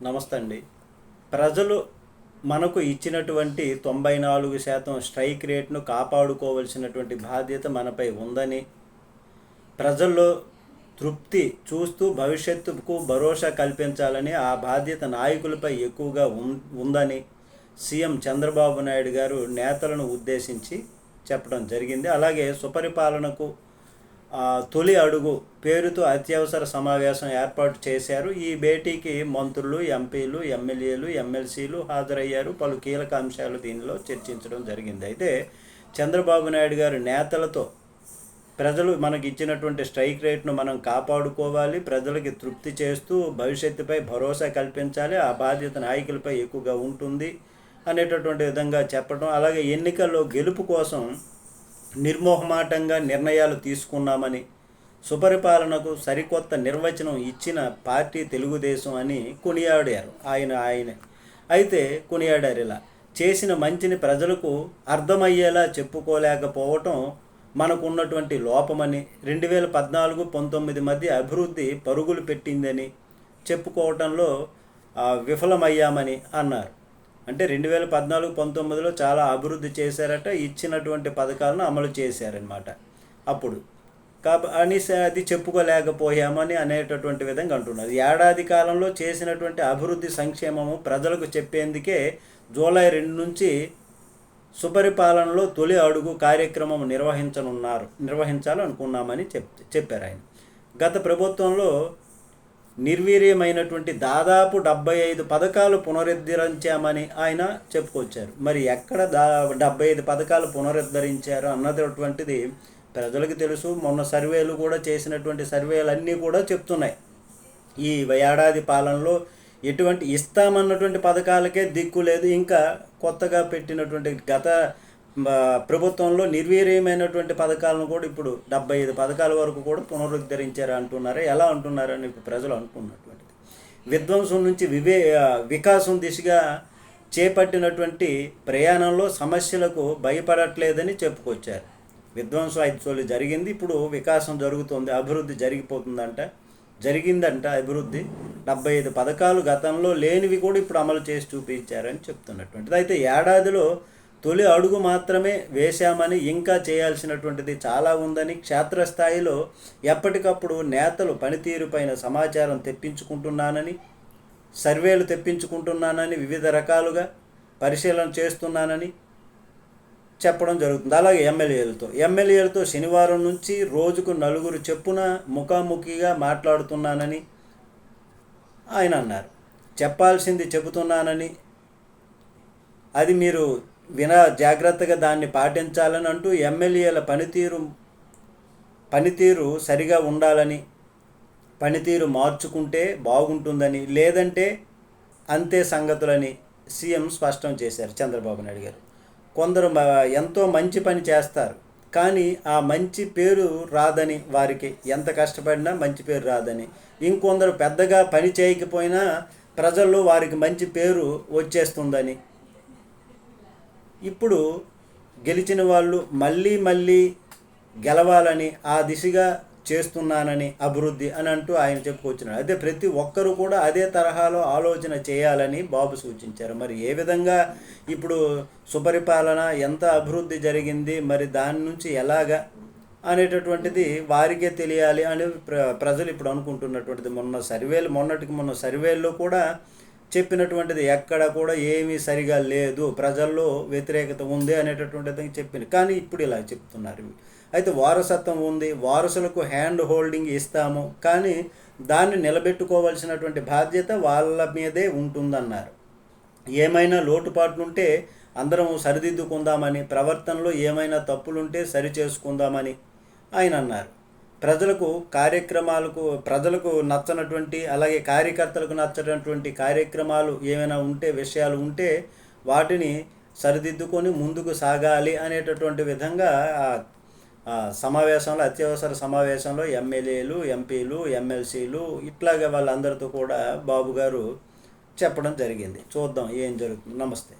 నమస్తే అండి. ప్రజలు మనకు ఇచ్చినటువంటి తొంభై నాలుగు శాతం స్ట్రైక్ రేట్ను కాపాడుకోవలసినటువంటి బాధ్యత మనపై ఉందని ప్రజల్లో తృప్తి చూస్తూ భవిష్యత్తుకు భరోసా కల్పించాలని ఆ బాధ్యత నాయకులపై ఎక్కువగా ఉం- ఉందని సీఎం చంద్రబాబు నాయుడు గారు నేతలను ఉద్దేశించి చెప్పడం జరిగింది. అలాగే సుపరిపాలనకు తొలి అడుగు పేరుతో అత్యవసర సమావేశం ఏర్పాటు చేశారు. ఈ భేటీకి మంత్రులు ఎంపీలు ఎమ్మెల్యేలు ఎమ్మెల్సీలు హాజరయ్యారు. పలు కీలక అంశాలు దీనిలో చర్చించడం జరిగింది. అయితే చంద్రబాబు నాయుడు గారు నేతలతో ప్రజలు మనకి ఇచ్చినటువంటి స్ట్రైక్ రేట్ను మనం కాపాడుకోవాలి. ప్రజలకి తృప్తి చేస్తూ భవిష్యత్తుపై భరోసా కల్పించాలి. ఆ బాధ్యత నాయకులపై ఎక్కువగా ఉంటుంది అనేటటువంటి విధంగా చెప్పడం అలాగే ఎన్నికల్లో గెలుపు కోసం నిర్మోహమాటంగా నిర్ణయాలు తీసుకున్నామని సుపరిపాలనకు సరికొత్త నిర్వచనం ఇచ్చిన పార్టీ తెలుగుదేశం అని కొనియాడారు ఆయన ఆయన. అయితే కొనియాడారు ఇలా చేసిన మంచిని ప్రజలకు అర్థమయ్యేలా చెప్పుకోలేకపోవటం మనకున్నటువంటి లోపమని రెండు వేల పద్నాలుగు పంతొమ్మిది మధ్య అభివృద్ధి పరుగులు పెట్టిందని చెప్పుకోవటంలో విఫలమయ్యామని అన్నారు. అంటే రెండు వేల పద్నాలుగు పంతొమ్మిదిలో చాలా అభివృద్ధి చేశారట ఇచ్చినటువంటి పథకాలను అమలు చేశారనమాట అప్పుడు. కాబ అని అది చెప్పుకోలేకపోయామని అనేటటువంటి విధంగా అంటున్నారు. ఏడాది కాలంలో చేసినటువంటి అభివృద్ధి సంక్షేమము ప్రజలకు చెప్పేందుకే జూలై రెండు నుంచి సుపరిపాలనలో తొలి అడుగు కార్యక్రమం నిర్వహించనున్నారు నిర్వహించాలనుకున్నామని చెప్ చెప్పారు ఆయన. గత ప్రభుత్వంలో నిర్వీర్యమైనటువంటి దాదాపు డెబ్బై ఐదు పథకాలు పునరుద్ధరించామని ఆయన చెప్పుకొచ్చారు. మరి ఎక్కడ దా డెబ్బై ఐదు పథకాలు పునరుద్ధరించారు అన్నటువంటిది ప్రజలకు తెలుసు. మొన్న సర్వేలు కూడా చేసినటువంటి సర్వేలు అన్నీ కూడా చెప్తున్నాయి. ఈ ఏడాది పాలనలో ఎటువంటి ఇస్తామన్నటువంటి పథకాలకే దిక్కు లేదు. ఇంకా కొత్తగా పెట్టినటువంటి గత ప్రభుత్వంలో నిర్వీర్యమైనటువంటి పథకాలను కూడా ఇప్పుడు డెబ్బై ఐదు పథకాల వరకు కూడా పునరుద్ధరించారు అంటున్నారు. ఎలా అంటున్నారని ఇప్పుడు ప్రజలు అనుకున్నటువంటిది. విధ్వంసం నుంచి వివే వికాసం దిశగా చేపట్టినటువంటి ప్రయాణంలో సమస్యలకు భయపడట్లేదని చెప్పుకొచ్చారు. విధ్వంసం ఐదు చోళ్ళు జరిగింది. ఇప్పుడు వికాసం జరుగుతుంది. అభివృద్ధి జరిగిపోతుందంట. జరిగిందంట అభివృద్ధి. డెబ్బై ఐదు పథకాలు గతంలో లేనివి కూడా ఇప్పుడు అమలు చేసి చూపించారని చెప్తున్నటువంటిది. అయితే ఏడాదిలో తొలి అడుగు మాత్రమే వేశామని ఇంకా చేయాల్సినటువంటిది చాలా ఉందని క్షేత్రస్థాయిలో ఎప్పటికప్పుడు నేతలు పనితీరుపైన సమాచారం తెప్పించుకుంటున్నానని సర్వేలు తెప్పించుకుంటున్నానని వివిధ రకాలుగా పరిశీలన చేస్తున్నానని చెప్పడం జరుగుతుంది. అలాగే ఎమ్మెల్యేలతో. ఎమ్మెల్యేలతో శనివారం నుంచి రోజుకు నలుగురు చెప్పున ముఖాముఖిగా మాట్లాడుతున్నానని ఆయన అన్నారు. చెప్పాల్సింది చెబుతున్నానని అది మీరు విన జాగ్రత్తగా దాన్ని పాటించాలని అంటూ ఎమ్మెల్యేల పనితీరు పనితీరు సరిగా ఉండాలని పనితీరు మార్చుకుంటే బాగుంటుందని లేదంటే అంతే సంగతులని సీఎం స్పష్టం చేశారు చంద్రబాబు నాయుడు గారు. కొందరు ఎంతో మంచి పని చేస్తారు కానీ ఆ మంచి పేరు రాదని వారికి ఎంత కష్టపడినా మంచి పేరు రాదని. ఇంకొందరు పెద్దగా పని చేయకపోయినా ప్రజల్లో వారికి మంచి పేరు వచ్చేస్తుందని ఇప్పుడు గెలిచిన వాళ్ళు మళ్ళీ మళ్ళీ గెలవాలని ఆ దిశగా చేస్తున్నానని అభివృద్ధి అని అంటూ ఆయన చెప్పుకొచ్చినాడు అదే ప్రతి ఒక్కరూ కూడా అదే తరహాలో ఆలోచన చేయాలని బాబు సూచించారు. మరి ఏ విధంగా ఇప్పుడు సుపరిపాలన ఎంత అభివృద్ధి జరిగింది మరి దాని నుంచి ఎలాగా అనేటటువంటిది వారికే తెలియాలి అని ప్ర ప్రజలు ఇప్పుడు అనుకుంటున్నటువంటిది. మొన్న సర్వేలు మొన్నటికి మొన్న సర్వేల్లో కూడా చెప్పినటువంటిది ఎక్కడ కూడా ఏమీ సరిగా లేదు ప్రజల్లో వ్యతిరేకత ఉంది అనేటటువంటిది చెప్పింది. కానీ ఇప్పుడు ఇలా చెప్తున్నారు. అయితే వారసత్వం ఉంది వారసులకు హ్యాండ్ హోల్డింగ్ ఇస్తాము కానీ దాన్ని నిలబెట్టుకోవాల్సినటువంటి బాధ్యత వాళ్ళ మీదే ఉంటుందన్నారు. ఏమైనా లోటుపాట్లుంటే అందరం సరిదిద్దుకుందామని ప్రవర్తనలో ఏమైనా తప్పులుంటే సరి చేసుకుందామని ఆయన అన్నారు. ప్రజలకు కార్యక్రమాలకు ప్రజలకు నచ్చనటువంటి అలాగే కార్యకర్తలకు నచ్చనటువంటి కార్యక్రమాలు ఏమైనా ఉంటే విషయాలు ఉంటే వాటిని సరిదిద్దుకొని ముందుకు సాగాలి అనేటటువంటి విధంగా సమావేశంలో అత్యవసర సమావేశంలో ఎమ్మెల్యేలు ఎంపీలు ఎమ్మెల్సీలు ఇట్లాగే వాళ్ళందరితో కూడా బాబు గారు చెప్పడం జరిగింది. చూద్దాం ఏం జరుగుతుంది. నమస్తే.